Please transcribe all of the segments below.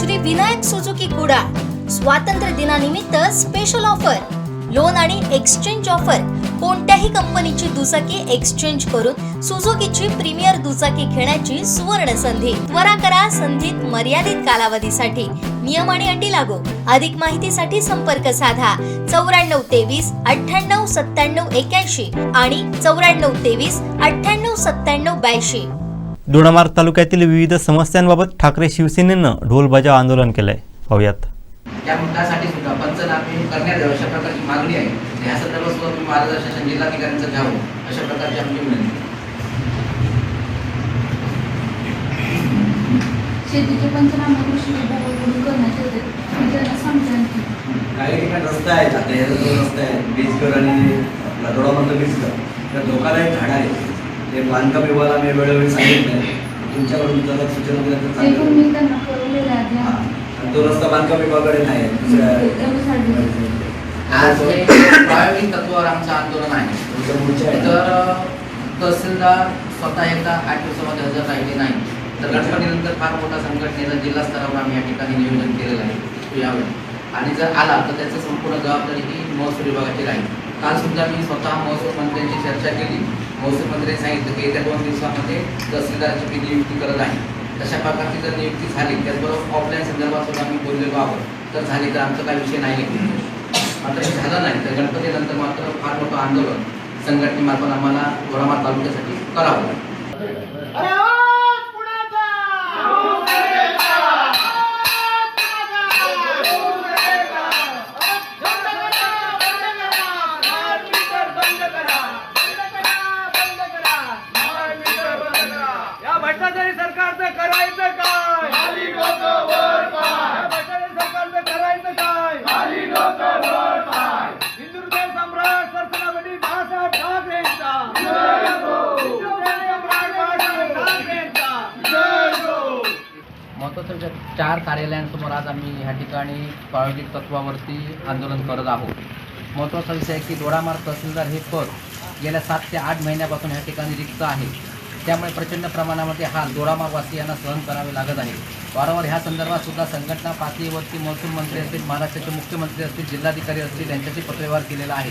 Shri Vinayak Suzuki कुडा स्वातंत्र्य दिनानिमित्त स्पेशल ऑफर लोन आणि एक्सचेंज ऑफर कोणत्याही कंपनीची दुचाकी एक्सचेंज करून सुझुकीची प्रीमियर दुचाकी घेण्याची सुवर्ण संधी. त्वरा करा संधीत मर्यादित कालावधीसाठी. नियम आणि अटी लागू. अधिक माहितीसाठी संपर्क साधा. चौऱ्याण्णव तेवीस अठ्ठ्याण्णव सत्त्याण्णव एक्याऐंशी आणि चौऱ्याण्णव तेवीस अठ्ठ्याण्णव सत्त्याण्णव ब्याऐंशी. दोडामार्ग तालुक्यातील विविध समस्यांबाबत ठाकरे शिवसेनेनं ढोलबजाव आंदोलन केलंय. पाहूयात. त्या मुद्द्यासाठी सुद्धा पंचनामे करण्यात यावे अशा प्रकारची मागणी आहे. ह्या संदर्भात सुद्धा तुम्ही मार्गदर्शन जिल्हाधिकाऱ्यांचं घ्यावं अशा प्रकारची आमची विनंती शेतीचे पंचनामे कृषी विभागाकडून करण्यात येते मी त्यांना सांगते आणखी. काही ठिकाणी रस्ता आहेत. आता हे दोन रस्ते बीजकर आणि आपला दोडामधलं बीजकर त्या धोकादायक झाड आहे ते बांधकाम विभागाला मी वेळोवेळी सांगितलं आहे तुमच्याकडून जर सूचना दिल्या तर ते चांगलं रस्ता बांधकाम विभागाकडे नाही. आज हे प्रायोगिक तत्वावर आमचं आंदोलन आहे. तर तहसीलदार स्वतः एकदा आठ दिवसामध्ये हजर राहिले नाही. तर गणपतीनंतर फार मोठा संघटनेचा जिल्हा स्तरावर आम्ही या ठिकाणी नियोजन केलेलं आहे. यावेळी. आणि जर आला तर त्याचं संपूर्ण जबाबदारी ही महसूल विभागाची राहील. काल सुद्धा मी स्वतः महसूल मंत्र्यांची चर्चा केली. महसूल मंत्र्यांनी सांगितलं की येत्या दोन दिवसामध्ये तहसीलदारची मी नियुक्ती करत आहे. तशा प्रकारची जर नियुक्ती झाली त्याचबरोबर ऑफलाईन संदर्भात सुद्धा आम्ही बोललेलो आहोत. तर झाली तर आमचा काही विषय नाही आहे मात्र हे झालं नाही तर गणपतीनंतर मात्र फार मोठं आंदोलन संघटनेमार्फत आम्हाला गोरामार तालुक्यासाठी करावं करायचं काय? या भ्रष्टाचारी सरकारचं करायचं काय? हिंदुहृदय सम्राट सरसेनापती बाळासाहेब ठाकरेंचा हिंदुहृदय सम्राट बाळासाहेब ठाकरेंचा महत्त्वाचं म्हणजे चार कार्यालयांसमोर आज आम्ही ह्या ठिकाणी प्रायोगिक तत्वावरती आंदोलन करत आहोत. महत्त्वाचा विषय आहे की दोडामार्ग तहसीलदार हे पद गेल्या सात ते आठ महिन्यापासून ह्या ठिकाणी रिक्त आहे. त्यामुळे प्रचंड प्रमाणामध्ये हा दोडामार्गवासियांना सहन करावे लागत आहे. वारंवार ह्या संदर्भात सुद्धा संघटना पातळीवरती महसूल मंत्री असतील महाराष्ट्राचे मुख्यमंत्री असतील जिल्हाधिकारी असतील यांच्याशी पत्रव्यवहार केलेला आहे.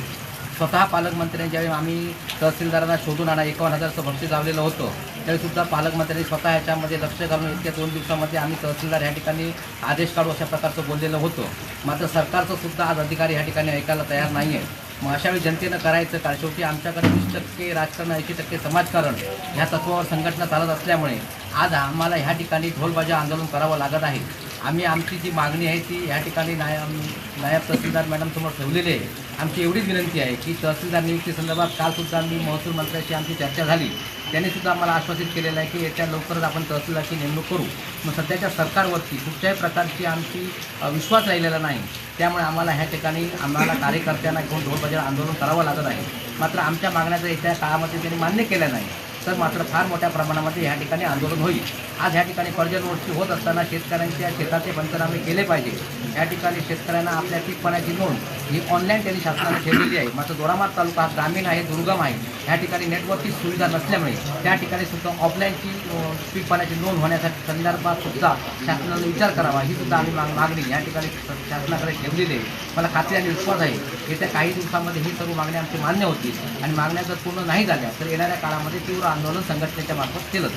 स्वतः पालकमंत्र्यांनी ज्यावेळी आम्ही तहसीलदारांना शोधून आणा एकावन्न हजारचं बक्षीस लावलेलं होतं. तरीसुद्धा पालकमंत्र्यांनी स्वतः ह्याच्यामध्ये लक्ष घालून इतक्या दोन दिवसामध्ये आम्ही तहसीलदार ह्या ठिकाणी आदेश काढू अशा प्रकारचं बोललेलं होतं. मात्र सरकारचं सुद्धा आज अधिकारी ह्या ठिकाणी ऐकायला तयार नाही आहे मग अशा वेळी जनतेनं करायचं काय शेवटी आमच्याकडे वीस टक्के राजकारण ऐंशी टक्के समाजकारण ह्या तत्वावर संघटना चालत असल्यामुळे आज आम्हाला ह्या ठिकाणी ढोलबाजा आंदोलन करावं लागत आहे. आम्ही आमची जी मागणी आहे ती ह्या ठिकाणी नायब नायब तहसीलदार मॅडमसमोर ठेवलेली आहे. आमची एवढीच विनंती आहे की तहसीलदार नियुक्ती संदर्भात कालसुद्धा आम्ही महसूल मंत्र्याशी आमची चर्चा झाली. त्यांनी सुद्धा आम्हाला आश्वासित केलेलं आहे की येत्या लवकरच आपण तहसीलदारची नेमणूक करू. मग सध्याच्या सरकारवरती कुठच्याही प्रकारची आमची विश्वास राहिलेला नाही. त्यामुळे आम्हाला ह्या ठिकाणी आम्हाला कार्यकर्त्यांना घेऊन ढोलबजाव आंदोलन करावं लागत आहे. मात्र आमच्या मागण्याचं येत्या काळामध्ये त्यांनी मान्य केलं नाही. तर मात्र फार मोठ्या प्रमाणामध्ये ह्या ठिकाणी आंदोलन होईल. आज ह्या ठिकाणी कर्जत रोडची होत असताना शेतकऱ्यांच्या शेताचे पंचनामे केले पाहिजे. या ठिकाणी शेतकऱ्यांना आपल्या पीकपणाची नोंद ही ऑनलाईन त्यांनी शासनाने ठेवलेली आहे. मात्र दोरामार्ग तालुका हा ग्रामीण आहे दुर्गम आहे. या ठिकाणी नेटवर्कची सुविधा नसल्यामुळे त्या ठिकाणी सुद्धा ऑफलाईनची अ, पाण्याची नोंद होण्यासाठी संदर्भात सुद्धा शासनाने विचार करावा. ही सुद्धा आम्ही माग- मागणी या ठिकाणी शासनाकडे ठेवलेली आहे. मला खात्री आणि विश्वास आहे येत्या काही दिवसामध्ये ही सर्व मागण्या आमची मान्य होतील आणि मागण्या जर पूर्ण नाही झाल्या तर येणाऱ्या काळामध्ये तीव्र आंदोलन संघटनेच्या मार्फत केलं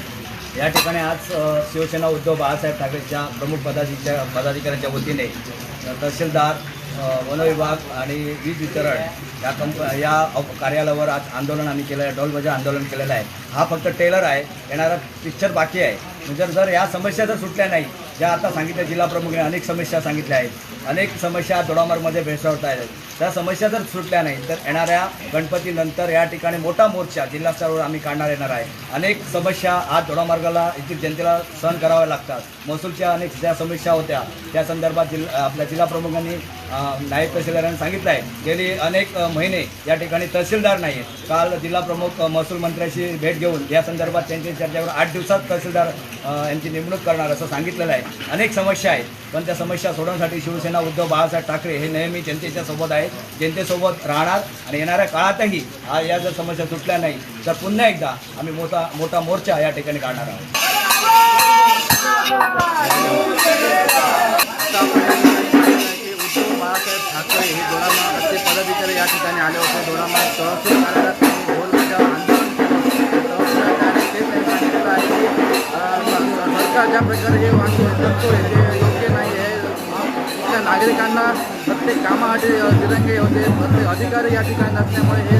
या ठिकाणी आज शिवसेना उद्धव बाळासाहेब ठाकरेच्या प्रमुख पदाधिका पदाधिकाऱ्यांच्या वतीने तहसीलदार वनविभाग आणि वीज वितरण या कंप या कार्यालयावर आज आंदोलन आम्ही केलं आहे. ढोलबजा आंदोलन केलेलं आहे. हा फक्त टेलर आहे. येणारा पिक्चर बाकी आहे. म्हणजे जर या समस्या जर सुटल्या नाही ज्या आता सांगितल्या जिल्हाप्रमुखने अनेक समस्या सांगितल्या आहेत. अनेक समस्या दोडामार्गमध्ये भेसळत आहेत. त्या समस्या जर सुटल्या नाही तर येणाऱ्या गणपतीनंतर या ठिकाणी मोठा मोर्चा जिल्हा स्तरावर आम्ही काढणार येणार आहे. अनेक समस्या आज दोडामार्गाला इथे जनतेला सहन कराव्या लागतात. महसूलच्या अनेक ज्या समस्या होत्या त्या संदर्भात जिल्हा आपल्या जिल्हा प्रमुखांनी नायब तहसीलदारांनी सांगितलं आहे गेली अनेक महिने या ठिकाणी तहसीलदार नाही आहेत काल जिल्हा प्रमुख महसूल मंत्र्याशी भेट घेऊन या संदर्भात त्यांची चर्चेवर आठ दिवसात तहसीलदार यांची नेमणूक करणार असं सांगितलेलं आहे. अनेक समस्या आहेत पण त्या समस्या सोडवण्यासाठी शिवसेना उद्धव बाळासाहेब ठाकरे हे नेहमी जनतेच्या सोबत आहेत. जनतेसोबत राहणार आणि येणाऱ्या काळातही हा या जर समस्या सुटल्या नाही तर पुन्हा एकदा आम्ही मोठा मोठा मोर्चा या ठिकाणी काढणार आहोत. ज्या प्रकारे हे नागरिकांना प्रत्येक कामासाठी दिरंगे होते प्रत्येक अधिकारी या ठिकाणी नसल्यामुळे हे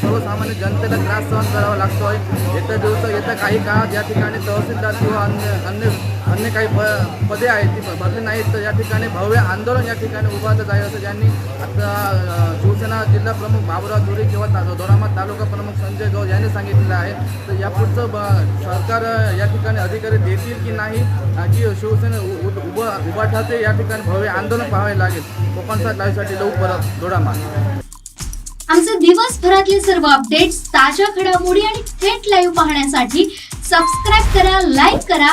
सर्वसामान्य जनतेला त्रास सहन करावा लागतोय. येत्या दिवस येत्या काही काळात या ठिकाणी तहसीलदार किंवा अन्य अन्य अन्य काही प पदे आहेत ती भरली नाहीत तर या ठिकाणी भव्य आंदोलन या ठिकाणी उभारलं जाईल असं ज्यांनी आता शिवसेना जिल्हा प्रमुख बाबुराव धुरी किंवा ता तालुका प्रमुख संजय गौर यांनी सांगितलेलं आहे. तर यापुढचं ब सरकार या ठिकाणी अधिकारी देतील की नाही अ, की शिवसेना उभं उभा ठाते या ठिकाणी भव्य आंदोलन पाहावे लागेल. कोकणसाठ लाईव्हसाठी लवू परत आमचे दिवसभरातले सर्व अपडेट्स ताज्या घडामोडी आणि थेट लाईव्ह पाहण्यासाठी सबस्क्राईब करा लाईक करा